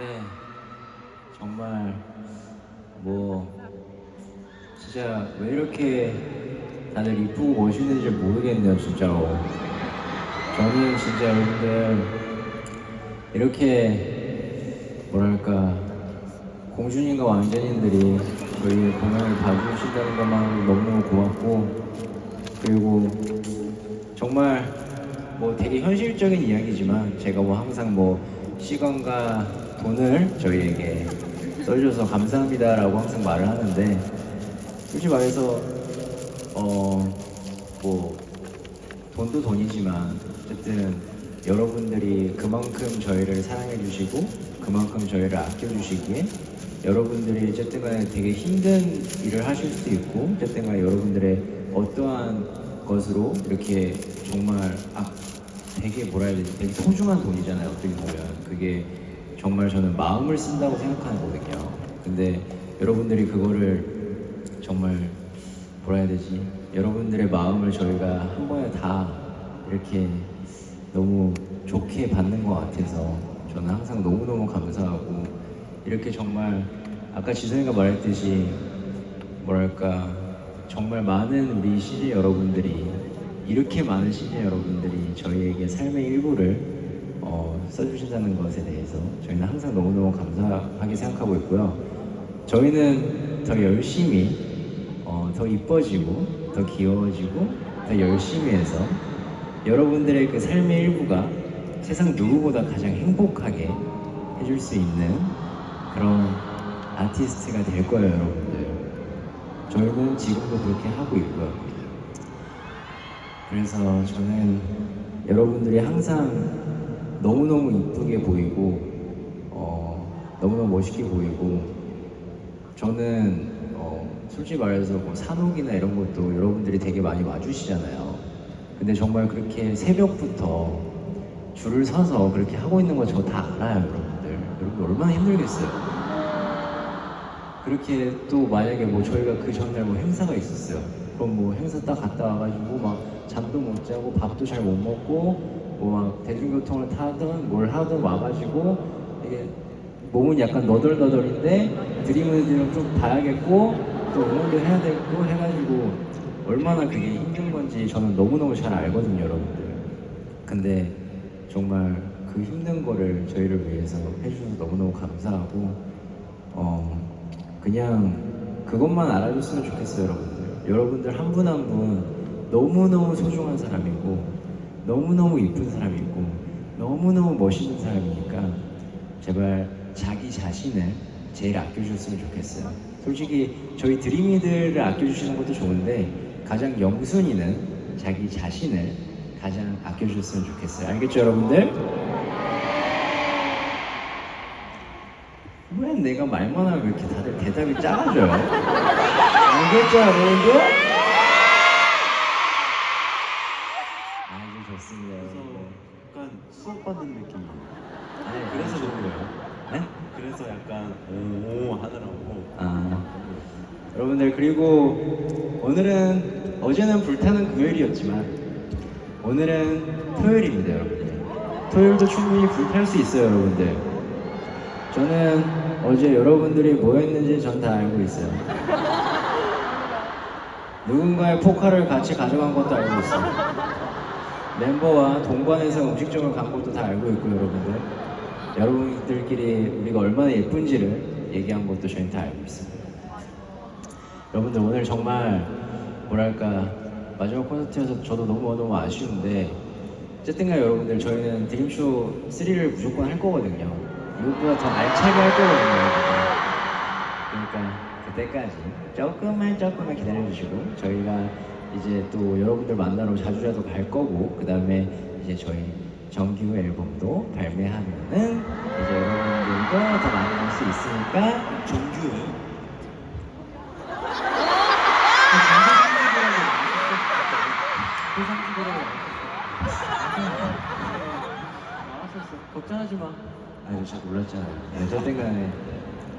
네, 정말 뭐 진짜 왜 이렇게 다들 이쁘고 멋있는지 모르겠네요, 진짜로. 저는 진짜 여러분들 이렇게 뭐랄까 공주님과 왕자님들이 저희 공연을 봐주신다는 것만으로 너무너무 고맙고 그리고 정말 뭐 되게 현실적인 이야기지만 제가 뭐 항상 뭐 시간과 돈을 저희에게 써주셔서 감사합니다라고 항상 말을 하는데 솔직히 말해서 어뭐 돈도 돈이지만 어쨌든 여러분들이 그만큼 저희를 사랑해 주시고 그만큼 저희를 아껴 주시기에 여러분들이 어쨌든 간에 되게 힘든 일을 하실 수도 있고 어쨌든 간에 여러분들의 어떠한 것으로 이렇게 정말 아, 되게 뭐라 해야 되지? 되게 소중한 돈이잖아요 어떻게 보면. 그게 정말 저는 마음을 쓴다고 생각하는 거거든요. 근데 여러분들이 그거를 정말 뭐라 해야 되지. 여러분들의 마음을 저희가 한 번에 다 이렇게 너무 좋게 받는 것 같아서 저는 항상 너무너무 감사하고 이렇게 정말 아까 지성이가 말했듯이 뭐랄까 정말 많은 우리 CJ 여러분들이 이렇게 많은 CJ 여러분들이 저희에게 삶의 일부를 어, 써주신다는 것에 대해서 저희는 항상 너무너무 감사하게 생각하고 있고요. 저희는 더 열심히 어, 더 이뻐지고 더 귀여워지고 더 열심히 해서 여러분들의 그 삶의 일부가 세상 누구보다 가장 행복하게 해줄 수 있는 그런 아티스트가 될 거예요, 여러분들. 저희는 지금도 그렇게 하고 있고요. 그래서 저는 여러분들이 항상 너무너무 이쁘게 보이고, 어, 너무너무 멋있게 보이고, 저는 어, 솔직히 말해서 뭐 산옥이나 이런 것도 여러분들이 되게 많이 와주시잖아요. 근데 정말 그렇게 새벽부터 줄을 서서 그렇게 하고 있는 거 저 다 알아요, 여러분들. 여러분 얼마나 힘들겠어요. 그렇게 또 만약에 뭐 저희가 그 전날 뭐 행사가 있었어요. 그럼 뭐 행사 딱 갔다 와가지고 막 잠도 못 자고 밥도 잘 못 먹고 뭐 막 대중교통을 타든 뭘 하든 와가지고 이게 몸은 약간 너덜너덜인데 드림을 좀 봐야겠고 또 응원도 해야 되고 해가지고 얼마나 그게 힘든 건지 저는 너무너무 잘 알거든요, 여러분들. 근데 정말 그 힘든 거를 저희를 위해서 해주셔서 너무너무 감사하고 어 그냥 그것만 알아줬으면 좋겠어요, 여러분들. 여러분들 한 분 한 분 너무너무 소중한 사람이고 너무너무 이쁜 사람이고 너무너무 멋있는 사람이니까 제발 자기 자신을 제일 아껴주셨으면 좋겠어요. 솔직히 저희 드림이들을 아껴주시는 것도 좋은데 가장 영순이는 자기 자신을 가장 아껴주셨으면 좋겠어요. 알겠죠, 여러분들? 왜 내가 말만 하면 왜 이렇게 다들 대답이 작아져요? 알겠죠, 여러분들? 아주 좋습니다. 그래서 여러분들. 약간 수업 받는 느낌이에요. 아니, 그래서 그런 거예요. 네? 그래서 약간 오 하더라고. 아, 여러분들 그리고 오늘은 어제는 불타는 금요일이었지만 오늘은 토요일입니다, 여러분들. 토요일도 충분히 불탈 수 있어요, 여러분들. 저는 어제 여러분들이 뭐 했는지 전 다 알고 있어요. 누군가의 포카를 같이 가져간 것도 알고 있어요. 멤버와 동반해서 음식점을 간 것도 다 알고 있고 여러분들. 여러분들끼리 우리가 얼마나 예쁜지를 얘기한 것도 저희는 다 알고 있습니다. 여러분들 오늘 정말 뭐랄까 마지막 콘서트여서 저도 너무너무 아쉬운데 어쨌든 간에 여러분들 저희는 드림쇼 3를 무조건 할 거거든요. 이것보다 더 알차게 할 거거든요. 그러니까 그때까지 조금만 조금만 기다려주시고 저희가 이제 또 여러분들 만나러 자주자주 갈 거고 그 다음에 이제 저희 정규 앨범도 발매하면은 이제 여러분들도 더 많이 볼 수 있으니까 정규예요? 걱정하지 마. 아유, 저 놀랐잖아요. 네, 어쨌든 간에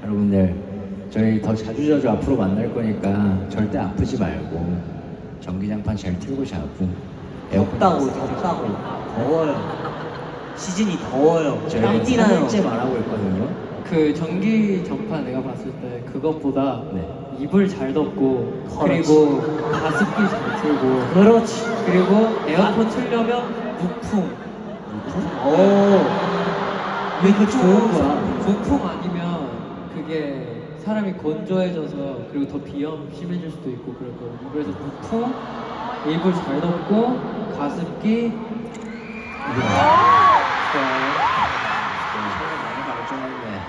여러분들 저희 더 자주자주 앞으로 만날 거니까 절대 아프지 말고 전기장판 잘 틀고 자고 덥다고 덥다고 더워요 시즌이 더워요 저희가 땀 띠나요 3일째 말하고 있거든요. 그 전기 전파 내가 봤을 때 그것보다 네. 입을 잘 덮고 그렇지. 그리고 가습기 잘 틀고 그렇지. 그리고 에어컨 틀려면 무풍 오. 이거 좋은 거야. 무풍 아니면 그게 사람이 건조해져서 그리고 더 비염 심해질 수도 있고 그럴 거거든요 그래서 무풍 입을 잘 덮고 가습기 발전했네.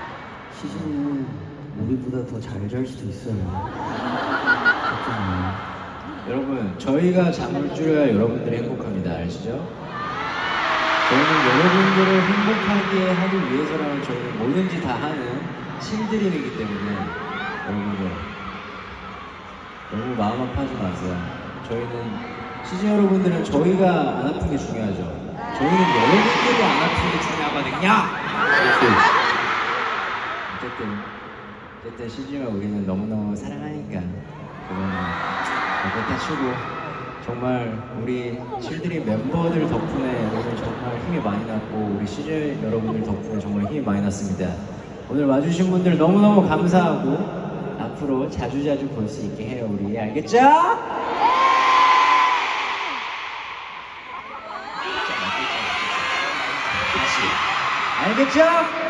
시신은 우리보다 더 잘 잘 수도 있어요. 여러분, 저희가 잠을 줄여야 여러분들이 행복합니다. 아시죠? 저희는 여러분들을 행복하게 하기 위해서라면 저희는 뭐든지 다 하는 신드림이기 때문에 여러분들 너무 마음 아파하지 마세요. 저희는 시즌 여러분들은 저희가 안 아픈 게 중요하죠. 저희는 여러분들이 안 아픈 게 중요하거든요. 어쨌든 어쨌든 시즌과 우리는 너무너무 사랑하니까 그거는 그렇다 치고 정말 우리 실드림 멤버들 덕분에 오늘 정말 힘이 많이 났고 우리 시즌 여러분들 덕분에 정말 힘이 많이 났습니다. 오늘 와주신 분들 너무너무 감사하고 앞으로 자주자주 볼 수 있게 해요 우리 알겠죠? 다시 알겠죠?